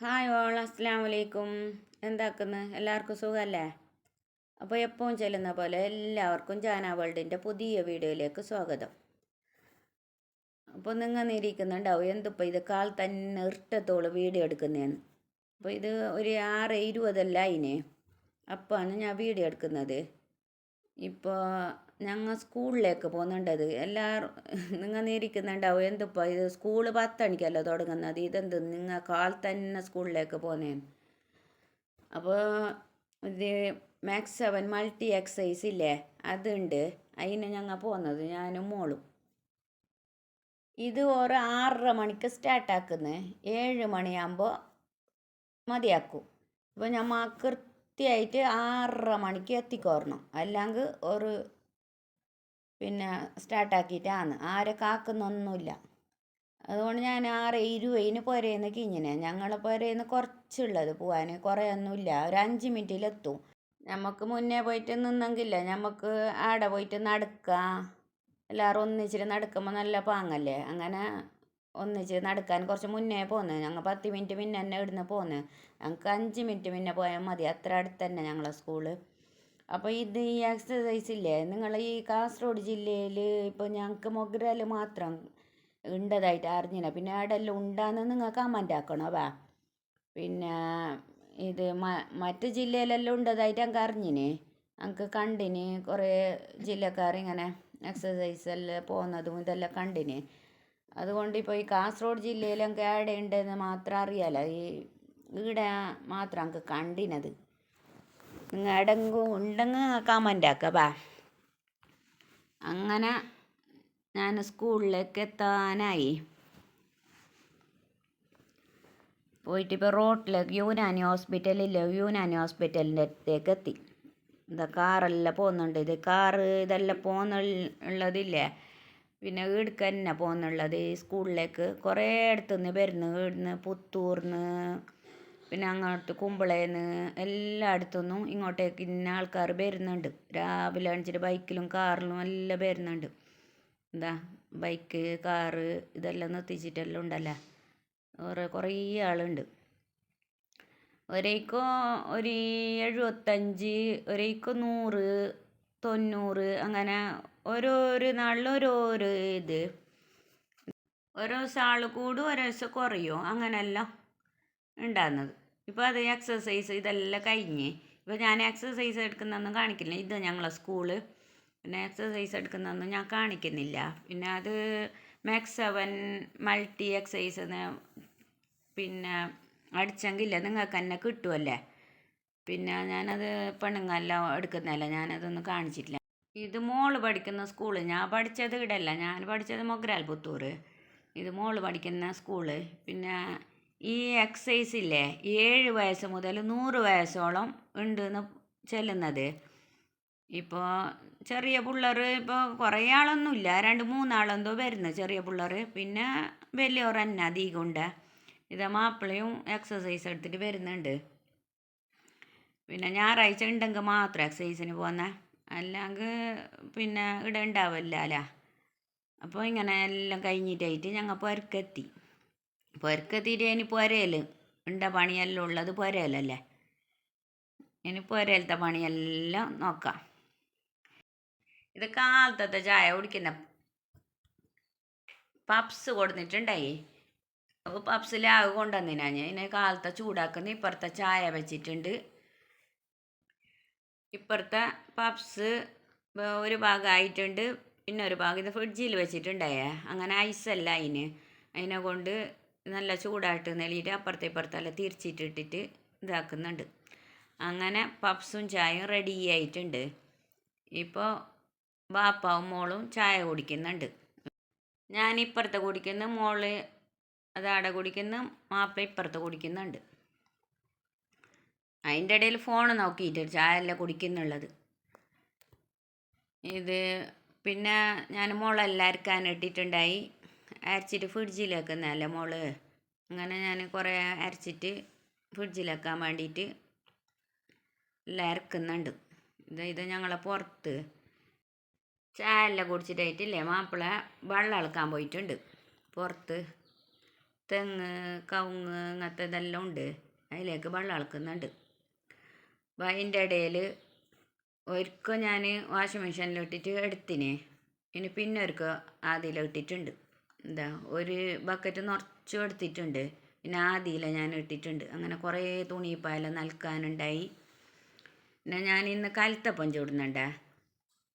Hi all അസ്സാം വലൈക്കും എന്താക്കുന്നു? എല്ലാവർക്കും സുഖമല്ലേ അപ്പോൾ എപ്പോഴും ചെല്ലുന്ന പോലെ എല്ലാവർക്കും ജാന വേൾഡിന്റെ പുതിയ വീഡിയോയിലേക്ക് സ്വാഗതം. അപ്പോൾ നിങ്ങൾ നിരീക്കുന്നുണ്ടാവും എന്തിപ്പോൾ ഇത് കാൽ തന്നെ ഇഷ്ടത്തോളം വീഡിയോ എടുക്കുന്നതെന്ന് അപ്പോൾ ഇത് ഒരു ആറ് ഇരുപതല്ല അതിന് അപ്പോഴാണ് ഞാൻ വീഡിയോ എടുക്കുന്നത്. ഇപ്പോൾ ഞങ്ങൾ സ്കൂളിലേക്ക് പോകുന്നുണ്ടത്. എല്ലാവരും നിങ്ങൾ നിരീക്കുന്നുണ്ടാവും? എന്തിപ്പോൾ ഇത് സ്കൂൾ പത്തണിക്കല്ലോ തുടങ്ങുന്നത്? ഇതെന്ത് നിങ്ങൾ കാൽ തന്നെ സ്കൂളിലേക്ക് പോകുന്നേ അപ്പോൾ ഇത് മാക്സ് സെവൻ മൾട്ടി എക്സൈസ് ഇല്ലേ? അതുണ്ട്. അതിന് ഞങ്ങൾ പോകുന്നത് ഞാനും മോളും. ഇത് ഒരു ആറര മണിക്ക് സ്റ്റാർട്ടാക്കുന്നത് ഏഴ് മണിയാകുമ്പോൾ മതിയാക്കും. അപ്പോൾ ഞമ്മ കൃത്യമായിട്ട് ആറര മണിക്ക് എത്തിക്കോരണം അല്ലെങ്കിൽ ഒരു പിന്നെ സ്റ്റാർട്ടാക്കിയിട്ടാണ് ആരെ കാക്കുന്നൊന്നുമില്ല. അതുകൊണ്ട് ഞാൻ ആറ് ഇരുപതിന് പുരയിന്ന് കിഞ്ഞിനെ ഞങ്ങളെ പുരയിന്ന് കുറച്ചുള്ളത് പോകാൻ കുറേ ഒന്നുമില്ല ഒരു അഞ്ച് മിനിറ്റിലെത്തും. നമുക്ക് മുന്നേ പോയിട്ട് നിന്നെങ്കില്ല നമുക്ക് ആടെ പോയിട്ട് നടക്കാം. എല്ലാവരും ഒന്നിച്ചിട്ട് നടക്കുമ്പോൾ നല്ല പാങ്ങല്ലേ? അങ്ങനെ ഒന്നിച്ച് നടക്കാൻ കുറച്ച് മുന്നേ പോന്ന്. ഞങ്ങൾ പത്ത് മിനിറ്റ് മുന്നേ തന്നെ ഇവിടുന്ന് പോന്ന്. ഞങ്ങൾക്ക് അഞ്ച് മിനിറ്റ് മുന്നേ പോയാൽ മതി. അത്ര അടുത്തന്നെ ഞങ്ങളെ സ്കൂൾ. അപ്പോൾ ഇത് ഈ എക്സസൈസ് ഇല്ലേ? നിങ്ങൾ ഈ കാസർഗോഡ് ജില്ലയിൽ ഇപ്പോൾ ഞങ്ങൾക്ക് മൊഗ്രാൽ മാത്രം ഉണ്ടതായിട്ട് അറിഞ്ഞില്ല പിന്നെ അവിടെല്ലാം ഉണ്ടാന്ന് നിങ്ങൾ കമന്റ് ആക്കണോ? വാ. പിന്നെ ഇത് മ മറ്റ് ജില്ലയിലെല്ലാം ഉണ്ടതായിട്ട് ഞങ്ങൾക്ക് അറിഞ്ഞിന്. ഞങ്ങൾക്ക് കണ്ടിന് കുറേ ജില്ലക്കാർ ഇങ്ങനെ എക്സസൈസ് എല്ലാം പോകുന്നതും ഇതെല്ലാം കണ്ടിന്. അതുകൊണ്ട് ഇപ്പോൾ ഈ കാസർഗോഡ് ജില്ലയിൽ ഞങ്ങൾക്ക് എവിടെ ഉണ്ടെന്ന് മാത്രം അറിയാലോ. ഈ ഇവിടെ മാത്രം ഞങ്ങൾക്ക് കണ്ടിനത്. നിങ്ങൾ എടെങ്കും ഉണ്ടെങ്കിൽ കമന്റ് ആക്കുക ബാ. അങ്ങനെ ഞാൻ സ്കൂളിലേക്ക് എത്താനായി. പോയിട്ട് ഇപ്പോൾ റോട്ടിലേക്ക് യൂനാനി ഹോസ്പിറ്റലില്ല യൂനാനി ഹോസ്പിറ്റലിന്റെ അടുത്തേക്ക് എത്തി. എന്താ കാറെല്ലാം പോകുന്നുണ്ട് ഇത് കാറ് ഇതെല്ലാം പോകുന്ന ഉള്ളതില്ലേ? പിന്നെ ഈടുക്ക് തന്നെ പോകുന്നുള്ളത് സ്കൂളിലേക്ക് കുറേ അടുത്തുനിന്ന് വരുന്നു ഇവിടുന്ന് പുത്തൂർന്ന് പിന്നെ അങ്ങോട്ട് കുമ്പളേന്ന് എല്ലായിടത്തുനിന്നും ഇങ്ങോട്ടേക്ക് ഇന്ന ആൾക്കാർ വരുന്നുണ്ട്. രാവിലെ അണിച്ചിട്ട് ബൈക്കിലും കാറിലും എല്ലാം വരുന്നുണ്ട്. എന്താ ബൈക്ക് കാറ് ഇതെല്ലാം നിർത്തിച്ചിട്ടെല്ലാം ഉണ്ടല്ലേ? കുറേ കുറേ ആളുണ്ട്. ഒരേക്കോ ഒരു എഴുപത്തഞ്ച് ഒരേക്കോ നൂറ് തൊണ്ണൂറ് അങ്ങനെ ഓരോരോ നാളിൽ ഓരോരോ ഇത്. ഓരോ ദിവസം ആൾ കൂടും ഓരോ ദിവസം കുറയും. അങ്ങനെയെല്ലാം. ഉണ്ടാകുന്നത് ഇപ്പോൾ അത് എക്സസൈസ് ഇതെല്ലാം കഴിഞ്ഞ് ഇപ്പോൾ ഞാൻ എക്സസൈസ് എടുക്കുന്നൊന്നും കാണിക്കില്ല. ഇത് ഞങ്ങളെ സ്കൂൾ പിന്നെ എക്സസൈസ് എടുക്കുന്നൊന്നും ഞാൻ കാണിക്കുന്നില്ല. പിന്നെ അത് മാക്സ് സെവൻ മൾട്ടി എക്സസൈസ് പിന്നെ അടിച്ചെങ്കില്ല നിങ്ങൾക്ക് തന്നെ കിട്ടുമല്ലേ പിന്നെ ഞാനത് പെണ്ണുങ്ങെല്ലാം എടുക്കുന്നതല്ല? ഞാനതൊന്നും കാണിച്ചിട്ടില്ല. ഇത് മോൾ പഠിക്കുന്ന സ്കൂൾ ഞാൻ പഠിച്ചത് ഇടല്ല ഞാൻ പഠിച്ചത് മൊഗ്രാൽ പുത്തൂർ ഇത് മോൾ പഠിക്കുന്ന സ്കൂൾ പിന്നെ ഈ എക്സസൈസ് ഇല്ലേ ഏഴ് വയസ്സ് മുതൽ നൂറ് വയസ്സോളം ഉണ്ടെന്ന് ചെല്ലുന്നത്. ഇപ്പോൾ ചെറിയ പിള്ളേർ ഇപ്പോൾ കുറേ ആളൊന്നുമില്ല രണ്ട് മൂന്നാളെന്തോ വരുന്നു ചെറിയ പിള്ളേർ. പിന്നെ വലിയവർ തന്നെ അധികം ഉണ്ട്. ഇത് മാപ്പിളയും എക്സസൈസ് എടുത്തിട്ട് വരുന്നുണ്ട്. പിന്നെ ഞായറാഴ്ച ഉണ്ടെങ്കിൽ മാത്രം എക്സസൈസിന് പോകുന്ന. അല്ലെങ്കിൽ പിന്നെ ഇവിടെ ഉണ്ടാവില്ല അല്ല അപ്പോൾ ഇങ്ങനെ എല്ലാം കഴിഞ്ഞിട്ടായിട്ട് ഞങ്ങൾ പുരക്കെത്തി പുരക്കെത്തിയിട്ട് ഇനി പുരയിൽ ഉണ്ട പണിയെല്ലാം ഉള്ളത്? പുരയിലല്ലേ ഇനി പുരയിലത്തെ പണിയെല്ലാം നോക്കാം. ഇത് കാലത്തത്തെ ചായ കുടിക്കുന്ന പപ്സ് കൊടുത്തിട്ടുണ്ടായി അപ്പോൾ പപ്സിലാവ് കൊണ്ടുവന്നിനാ ഞാൻ. ഇതിനെ കാലത്തെ ചൂടാക്കുന്ന ഇപ്പുറത്തെ ചായ വെച്ചിട്ടുണ്ട്. ഇപ്പുറത്തെ പപ്സ് ഒരു ഭാഗമായിട്ടുണ്ട് പിന്നെ ഒരു ഭാഗം ഇത് ഫ്രിഡ്ജിൽ വെച്ചിട്ടുണ്ടായേ. അങ്ങനെ ഐസല്ല അതിന് അതിനെ കൊണ്ട് നല്ല ചൂടായിട്ട് നെല്ലിയിട്ട് അപ്പുറത്തെ ഇപ്പുറത്തല്ല തിരിച്ചിട്ടിട്ടിട്ട് ഇതാക്കുന്നുണ്ട്. അങ്ങനെ പപ്സും ചായയും റെഡി ആയിട്ടുണ്ട്. ഇപ്പോൾ ബാപ്പാവും മോളും ചായ കുടിക്കുന്നുണ്ട്. ഞാൻ ഇപ്പുറത്തെ കുടിക്കുന്നു മോൾ അതാടെ കുടിക്കുന്നു മാപ്പ ഇപ്പുറത്ത് കുടിക്കുന്നുണ്ട്. അതിന്റെ ഇടയിൽ ഫോൺ നോക്കിയിട്ട് ചായ അല്ല കുടിക്കുന്നുള്ളത്. ഇത് പിന്നെ ഞാൻ മോളെല്ലാവർക്കും ഇട്ടിട്ടുണ്ടായി. അരച്ചിട്ട് ഫ്രിഡ്ജിലേക്ക് നല്ല മോൾ? അങ്ങനെ ഞാൻ കുറേ അരച്ചിട്ട് ഫ്രിഡ്ജിലാക്കാൻ വേണ്ടിയിട്ട് എല്ലാം ഇറക്കുന്നുണ്ട് ഇത് ഇത് ഞങ്ങളെ പുറത്ത് ചായ എല്ലാം കുടിച്ചിട്ടായിട്ടില്ലേ മാപ്പിള വെള്ളം അളക്കാൻ പോയിട്ടുണ്ട്. പുറത്ത് തെങ്ങ് കവുങ്ങ് അങ്ങനത്തെ ഇതെല്ലാം ഉണ്ട്. അതിലേക്ക് വെള്ളം അളക്കുന്നുണ്ട്. അപ്പം അതിന്റെ ഇടയിൽ ഒരിക്കൽ ഞാൻ വാഷിംഗ് മെഷീനിലിട്ടിട്ട് എടുത്തിന്. ഇനി പിന്നെ ഒരിക്കൽ ആദ്യം ഇട്ടിട്ടുണ്ട്. എന്താ ഒരു ബക്കറ്റ് നിറച്ചും എടുത്തിട്ടുണ്ട്. പിന്നെ ആദിയില ഞാൻ ഇട്ടിട്ടുണ്ട്. അങ്ങനെ കുറേ തുണിപ്പായെല്ലാം നൽകാനുണ്ടായി പിന്നെ ഞാൻ ഇന്ന് കലത്തപ്പം ചൂടുന്നുണ്ടേ.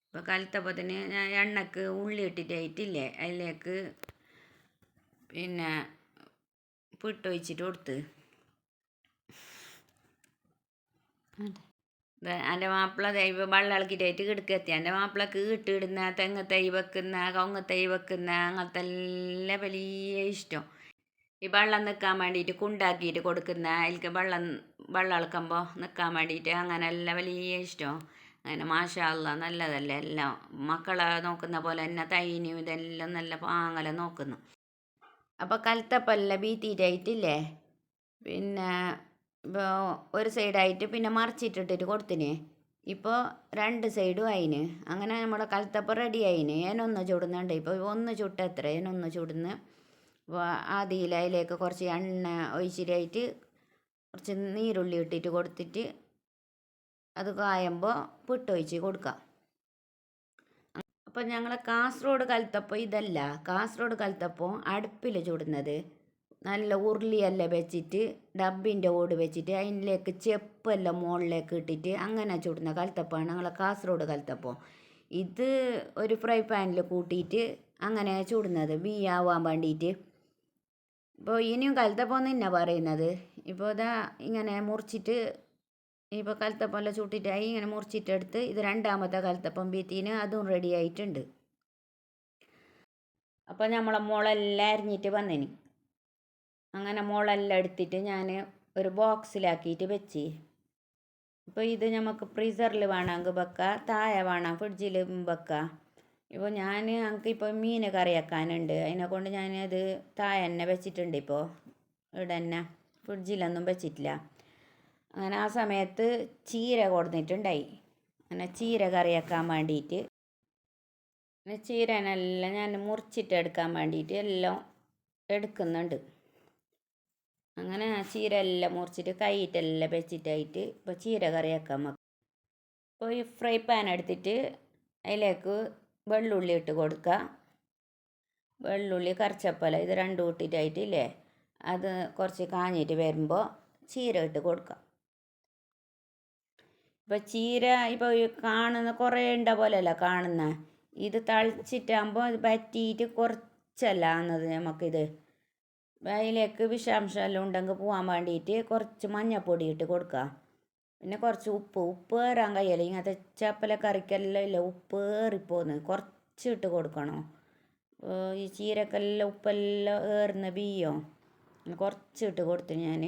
അപ്പോൾ കലത്തപ്പത്തിന് ഞാൻ എണ്ണക്ക് ഉള്ളി ഇട്ടിട്ടായിട്ടില്ലേ അതിലേക്ക് പിന്നെ പിട്ടൊഴിച്ചിട്ട് കൊടുത്ത്. എന്റെ മാപ്പിള ദൈവ വെള്ളം ഇളക്കിയിട്ടായിട്ട് കിടക്കെത്തി എന്റെ മാപ്പിളക്ക് കീട്ടിടുന്ന തെങ്ങ് തൈ വെക്കുന്ന കവുങ്ങ് തൈ വെക്കുന്ന അങ്ങനത്തെ എല്ലാം വലിയ ഇഷ്ടം. ഈ വെള്ളം നിൽക്കാൻ വേണ്ടിയിട്ട് കുണ്ടാക്കിയിട്ട് കൊടുക്കുന്ന അതിൽക്ക് വെള്ളം വെള്ളം ഇളക്കുമ്പോൾ നിൽക്കാൻ വേണ്ടിയിട്ട് അങ്ങനെ എല്ലാം വലിയ ഇഷ്ടം. അങ്ങനെ മാഷാ അല്ലാ നല്ലതല്ലേ? എല്ലാം മക്കളെ നോക്കുന്ന പോലെ തന്നെ തൈനും ഇതെല്ലാം നല്ല പാങ്ങല നോക്കുന്നു. അപ്പോൾ കലത്തപ്പല്ല ബീത്തിയിട്ടായിട്ടില്ലേ പിന്നെ ഒരു സൈഡായിട്ട് പിന്നെ മറിച്ചിട്ടിട്ടിട്ട് കൊടുത്തിന്. ഇപ്പോൾ രണ്ട് സൈഡും ആയിന്. അങ്ങനെ നമ്മുടെ കലത്തപ്പം റെഡി ആയിന്. ഞാനൊന്ന് ചുടുന്നുണ്ട്? ഇപ്പോൾ ഒന്ന് ചുട്ടെത്ര? ഞാനൊന്ന് ചുടുന്ന്? അപ്പോൾ ആദ്യം അതിലേക്ക് കുറച്ച് എണ്ണ ഒഴിച്ചിട്ടായിട്ട് കുറച്ച് നീരുള്ളി ഇട്ടിട്ട് കൊടുത്തിട്ട് അത് കായുമ്പോൾ പുട്ടൊഴിച്ച് കൊടുക്കാം. അപ്പോൾ ഞങ്ങളെ കാസർഗോഡ് കലത്തപ്പം ഇതല്ല. കാസർഗോഡ് കലത്തപ്പം അടുപ്പിൽ ചുടുന്നത്. നല്ല ഉരുളിയെല്ലാം വെച്ചിട്ട് ഡബിന്റെ ഓട് വെച്ചിട്ട് അതിലേക്ക് ചെപ്പെല്ലാം മുകളിലേക്ക് ഇട്ടിട്ട് അങ്ങനെ ചുടുന്ന കലത്തപ്പമാണ്. ഞങ്ങളെ കാസർഗോഡ് കലത്തപ്പം. ഇത് ഒരു ഫ്രൈ പാനിൽ കൂട്ടിയിട്ട് അങ്ങനെ ചുടുന്നത്. ആവാൻ വേണ്ടിയിട്ട്. ഇപ്പോൾ ഇനിയും കലത്തപ്പം തന്നെ പറയുന്നത്. ഇപ്പോൾ ഇതാ ഇങ്ങനെ മുറിച്ചിട്ട് ഇപ്പോൾ കലത്തപ്പം എല്ലാം ചുട്ടിട്ടായി ഇങ്ങനെ മുറിച്ചിട്ടെടുത്ത് ഇത് രണ്ടാമത്തെ കലത്തപ്പം ബീത്തിന് അതും റെഡി ആയിട്ടുണ്ട്. അപ്പോൾ നമ്മളെ മുളെല്ലാം അരിഞ്ഞിട്ട് വന്നിനി. അങ്ങനെ മുളെല്ലാം എടുത്തിട്ട് ഞാൻ ഒരു ബോക്സിലാക്കിയിട്ട് വെച്ച്. ഇപ്പോൾ ഇത് നമുക്ക് ഫ്രീസറിൽ വേണമെങ്കിൽ വെക്കാം താഴെ വേണം ഫ്രിഡ്ജിൽ വെക്കാം. ഇപ്പോൾ ഞാൻ ഞങ്ങൾക്ക് ഇപ്പോൾ മീൻ കറിയാക്കാനുണ്ട്. അതിനെ കൊണ്ട് ഞാനത് താഴെ തന്നെ വെച്ചിട്ടുണ്ട് ഇപ്പോൾ ഇവിടെ തന്നെ ഫ്രിഡ്ജിലൊന്നും വെച്ചിട്ടില്ല. അങ്ങനെ ആ സമയത്ത് ചീര കൊടുത്തിട്ടുണ്ടായി അങ്ങനെ ചീര കറിയാക്കാൻ വേണ്ടിയിട്ട് ചീരനെല്ലാം ഞാൻ മുറിച്ചിട്ട് എടുക്കാൻ വേണ്ടിയിട്ട് എല്ലാം എടുക്കുന്നുണ്ട്. അങ്ങനെ ആ ചീര എല്ലാം മുറിച്ചിട്ട് കൈയിട്ടെല്ലാം വെച്ചിട്ടായിട്ട് ഇപ്പോൾ ചീര കറിയാക്കാൻ വെക്കും. ഇപ്പോൾ ഈ ഫ്രൈ പാൻ എടുത്തിട്ട് അതിലേക്ക് വെള്ളുള്ളി ഇട്ട് കൊടുക്കുക. വെള്ളുള്ളി കറിച്ചപ്പല ഇത് രണ്ടും ഇട്ടിട്ടായിട്ടില്ലേ? അത് കുറച്ച് കാഞ്ഞിട്ട് വരുമ്പോൾ ചീര ഇട്ട് കൊടുക്കുക. ഇപ്പോൾ ചീര ഇപ്പോൾ കാണുന്ന കുറേ ഉണ്ട പോലെയല്ല കാണുന്ന ഇത് തളിച്ചിട്ടാകുമ്പോൾ ഇത് പറ്റിയിട്ട് കുറച്ചല്ല ആകുന്നത് നമുക്കിത്. അതിലേക്ക് വിഷാംശമെല്ലാം ഉണ്ടെങ്കിൽ പോകാൻ വേണ്ടിയിട്ട് കുറച്ച് മഞ്ഞൾപ്പൊടി ഇട്ട് കൊടുക്കുക. പിന്നെ കുറച്ച് ഉപ്പ് ഉപ്പ് ഏറാൻ കഴിയല്ല. ഇങ്ങനത്തെ ചപ്പല കറിക്കെല്ലാം ഇല്ല ഉപ്പ് ഏറിപ്പോന്ന് കുറച്ച് ഇട്ട് കൊടുക്കണോ? ഈ ചീരക്കെല്ലാം ഉപ്പെല്ലാം ഏറുന്ന ബീയോ കുറച്ച് ഇട്ട് കൊടുത്തു ഞാൻ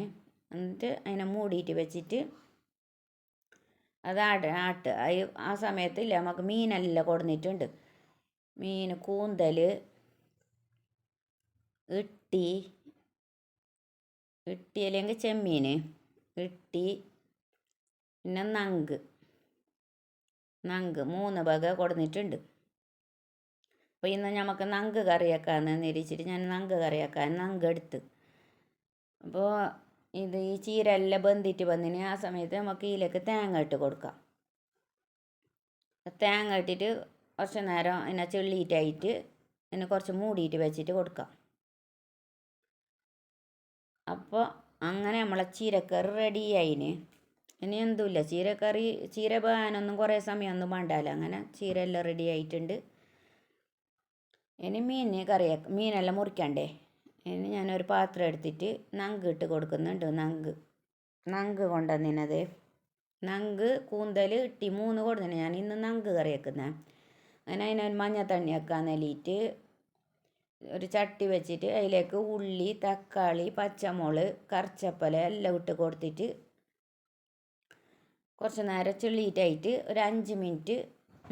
എന്നിട്ട് അതിനെ മൂടിയിട്ട് വെച്ചിട്ട് അത് ആട് ആട്ട് ആ സമയത്ത് ഇല്ല നമുക്ക് മീനെല്ലാം കൊടുന്നിട്ടുണ്ട്. മീൻ കൂന്തൽ ഇട്ടി ഇട്ടി അല്ലെങ്കിൽ ചെമ്മീൻ ഇട്ടി പിന്നെ നങ്ക് നങ്ക് മൂന്ന് വക കൊടുന്നിട്ടുണ്ട്. അപ്പോൾ ഇന്ന് നമുക്ക് നങ്ക് കറിയാക്കാന്ന് നിരീച്ചിട്ട് ഞാൻ നങ്ക് കറിയാക്കാൻ നങ്ക് എടുത്ത്. അപ്പോൾ ഇത് ഈ ചീര എല്ലാം ബന്ധിട്ട് വന്നിന് ആ സമയത്ത് നമുക്ക് ഇതിലേക്ക് തേങ്ങ ഇട്ട് കൊടുക്കാം. തേങ്ങ ഇട്ടിട്ട് കുറച്ച് നേരം അതിനെ ചെള്ളിയിട്ടായിട്ട് അതിനെ കുറച്ച് മൂടിയിട്ട് വെച്ചിട്ട് കൊടുക്കാം. അപ്പോൾ അങ്ങനെ നമ്മളെ ചീരക്കറി റെഡി ആയിന്. ഇനി എന്തുമില്ല ചീരക്കറി ചീര പോകാനൊന്നും കുറേ സമയമൊന്നും വേണ്ടാലോ? അങ്ങനെ ചീര എല്ലാം റെഡി ആയിട്ടുണ്ട്. ഇനി മീൻ കറി മീനെല്ലാം മുറിക്കണ്ടേ? ഇനി ഞാനൊരു പാത്രം എടുത്തിട്ട് നങ്ക് ഇട്ട് കൊടുക്കുന്നുണ്ട് നങ്ക്. നങ്ക് കൊണ്ടുവന്നിനത്. നങ്ക് കൂന്തൽ ഇട്ടി മൂന്ന് കൊടുത്തിന്. ഞാൻ ഇന്ന് നങ്ക് കറി അങ്ങനെ അതിനൊരു മഞ്ഞ തണ്ണി വെക്കാൻ ഒരു ചട്ടി വെച്ചിട്ട് അതിലേക്ക് ഉള്ളി തക്കാളി പച്ചമുളക് കറിച്ചപ്പല എല്ലാം ഇട്ട് കൊടുത്തിട്ട് കുറച്ച് നേരം ചെള്ളിയിട്ടായിട്ട് ഒരു അഞ്ച് മിനിറ്റ്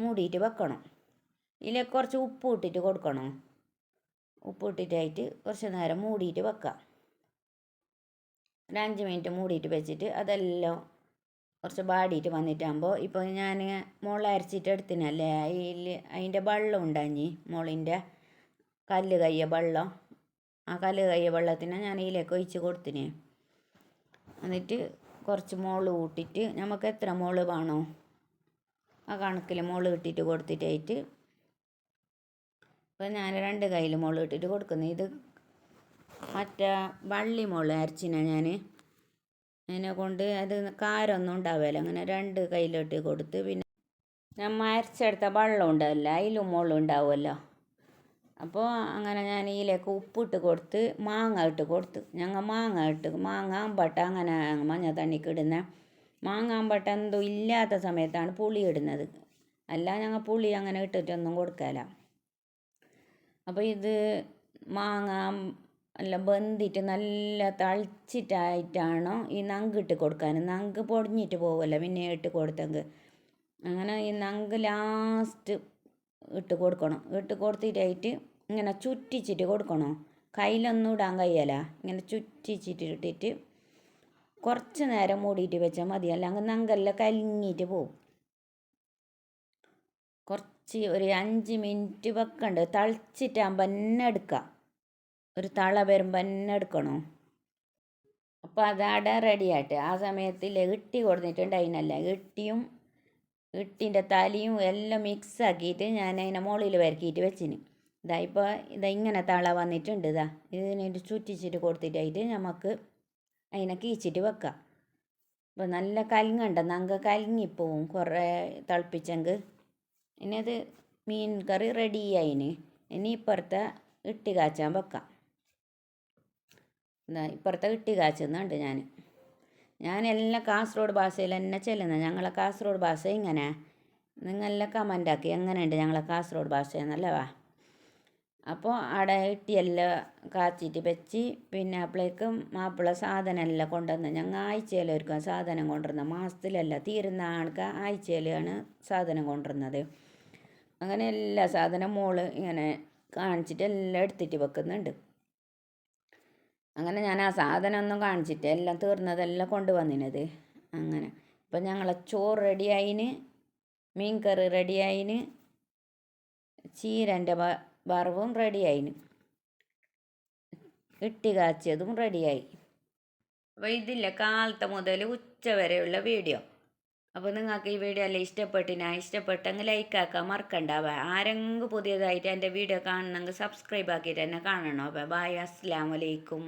മൂടിയിട്ട് വെക്കണം. ഇതിലേക്ക് കുറച്ച് ഉപ്പ് ഇട്ടിട്ട് കൊടുക്കണം. ഉപ്പ് ഇട്ടിട്ടായിട്ട് കുറച്ച് നേരം മൂടിയിട്ട് വെക്കാം. ഒരു അഞ്ച് മിനിറ്റ് മൂടിയിട്ട് വെച്ചിട്ട് അതെല്ലാം കുറച്ച് ബാടിയിട്ട് വന്നിട്ടാകുമ്പോൾ ഇപ്പോൾ ഞാൻ മുള അരച്ചിട്ട് എടുത്തിനല്ലേ? അതിൽ അതിന്റെ വെള്ളം ഉണ്ടാഞ്ഞി മുളിന്റെ? കല്ല് കയ്യ വെള്ളം. ആ കല്ല് കയ്യ വെള്ളത്തിനെ ഞാൻ ഇതിലേക്ക് ഒഴിച്ച് കൊടുത്തിന്. എന്നിട്ട് കുറച്ച് മുളക് കൂട്ടിയിട്ട് നമുക്ക് എത്ര മുളക് വേണോ? ആ കണക്കിൽ മുളക് ഇട്ടിട്ട് കൊടുത്തിട്ടായിട്ട് ഇപ്പം ഞാൻ രണ്ട് കയ്യിൽ മുളക് ഇട്ടിട്ട് കൊടുക്കുന്നു. ഇത് മറ്റേ വള്ളി മുളക് അരച്ചിന ഞാൻ. അതിനെ കൊണ്ട് അത് കാരൊന്നും ഉണ്ടാവില്ല. അങ്ങനെ രണ്ട് കയ്യിലിട്ട് കൊടുത്ത് പിന്നെ നമ്മൾ അരച്ചെടുത്ത വെള്ളം ഉണ്ടാവില്ല അതിലും മുളക് ഉണ്ടാവുമല്ലോ. അപ്പോൾ അങ്ങനെ ഞാൻ ഇതിലേക്ക് ഉപ്പിട്ട് കൊടുത്ത് മാങ്ങ ഇട്ട് കൊടുത്ത്. ഞങ്ങൾ മാങ്ങ ഇട്ട് മാങ്ങ അമ്പട്ട അങ്ങനെ മഞ്ഞ തണ്ണിക്ക് ഇടുന്ന. മാങ്ങ അമ്പട്ട എന്തോ ഇല്ലാത്ത സമയത്താണ് പുളി ഇടുന്നത്. അല്ല ഞങ്ങൾ പുളി അങ്ങനെ ഇട്ടിട്ടൊന്നും കൊടുക്കല. അപ്പോൾ ഇത് മാങ്ങ എല്ലാം ബന്ധിട്ട് നല്ല തളിച്ചിട്ടായിട്ടാണോ ഈ നങ്ക് ഇട്ട് കൊടുക്കാൻ നങ്ക് പൊടിഞ്ഞിട്ട് പോകുമല്ലോ പിന്നെ ഇട്ട് കൊടുത്തെങ്കിൽ അങ്ങനെ ഈ നങ്ക് ലാസ്റ്റ് ഇട്ട് കൊടുക്കണം. ഇട്ട് കൊടുത്തിട്ടായിട്ട് ഇങ്ങനെ ചുറ്റിച്ചിട്ട് കൊടുക്കണോ? കയ്യിലൊന്നും ഇടാൻ കഴിയല. ഇങ്ങനെ ചുറ്റിച്ചിട്ട് ഇട്ടിട്ട് കുറച്ച് നേരം മൂടിയിട്ട് വെച്ചാൽ മതി. അല്ലെങ്കിൽ നങ്കല്ല കലിങ്ങിയിട്ട് പോവും. കുറച്ച് ഒരു അഞ്ച് മിനിറ്റ് വെക്കണ്ട്. തളിച്ചിട്ടാകുമ്പോൾ തന്നെ എടുക്കാം. ഒരു തള വരുമ്പോൾ തന്നെ എടുക്കണോ? അപ്പോൾ അതാട റെഡിയായിട്ട് ആ സമയത്തിൽ ഇട്ടി കൊടുത്തിട്ടുണ്ട് അതിനല്ല ഇട്ടിയും ഇട്ടിന്റെ തലയും എല്ലാം മിക്സ് ആക്കിയിട്ട് ഞാൻ അതിനെ മുകളിൽ വരക്കിയിട്ട് വെച്ചിന്. ഇതാ ഇപ്പോൾ ഇതാ ഇങ്ങനെ തള വന്നിട്ടുണ്ട് ഇതാ ഇതിനെ ചുറ്റിച്ചിട്ട് കൊടുത്തിട്ടായിട്ട് നമുക്ക് അതിനെ കീച്ചിട്ട് വെക്കാം. അപ്പോൾ നല്ല കലങ്ങണ്ട നങ്ക കലങ്ങിപ്പോവും കുറേ തിളപ്പിച്ചെങ്കിൽ ഇനി അത് മീൻ കറി റെഡി ആയിന്. ഇനി ഇപ്പുറത്തെ ഇട്ടി കാച്ചാൻ വെക്കാം. എന്താ ഇപ്പുറത്തെ ഇട്ടി കാച്ചുന്നുണ്ട് ഞാൻ. ഞാൻ എല്ലാം കാസർഗോഡ് ഭാഷയിൽ തന്നെ ചെല്ലുന്നത് ഞങ്ങളെ കാസർഗോഡ് ഭാഷ ഇങ്ങനെ. നിങ്ങളെല്ലാം കമന്റാക്കി എങ്ങനെയുണ്ട് ഞങ്ങളെ കാസർഗോഡ് ഭാഷ എന്നല്ലവാ അപ്പോൾ അവിടെ ഇട്ടിയെല്ലാം കാച്ചിട്ട് വെച്ച് പിന്നെ അപ്പോഴേക്കും മാപ്പിള സാധനം എല്ലാം കൊണ്ടുവന്ന് ഞങ്ങൾ ആഴ്ചയിലൊരുക്കും സാധനം കൊണ്ടുവരുന്നത്. മാസത്തിലല്ല തീരുന്ന ആൾക്ക് ആഴ്ചയിലാണ് സാധനം കൊണ്ടുവരുന്നത്. അങ്ങനെ എല്ലാ സാധനം മോൾ ഇങ്ങനെ കാണിച്ചിട്ട് എല്ലാം എടുത്തിട്ട് വെക്കുന്നുണ്ട്. അങ്ങനെ ഞാൻ ആ സാധനം ഒന്നും കാണിച്ചിട്ട് എല്ലാം തീർന്നതെല്ലാം കൊണ്ടുവന്നിനത്. അങ്ങനെ. ഇപ്പം ഞങ്ങളെ ചോറ് റെഡിയായിന് മീൻ കറി റെഡിയായിന് ചീരന്റെ വറവും റെഡിയായിന്. ഇട്ടി കാച്ചിയതും റെഡിയായി. അപ്പോൾ ഇതില്ല കാലത്തെ മുതൽ ഉച്ച വരെയുള്ള വീഡിയോ. അപ്പോൾ നിങ്ങൾക്ക് ഈ വീഡിയോ എല്ലാം ഇഷ്ടപ്പെട്ടിനാ ഇഷ്ടപ്പെട്ടെങ്കിൽ ലൈക്ക് ആക്കാൻ മറക്കണ്ട. ആരെങ്കിലും പുതിയതായിട്ട് എന്റെ വീഡിയോ കാണണമെങ്കിൽ സബ്സ്ക്രൈബ് ആക്കിയിട്ട് തന്നെ കാണണം. അപ്പോൾ ബായ് അസ്സാം വലൈക്കും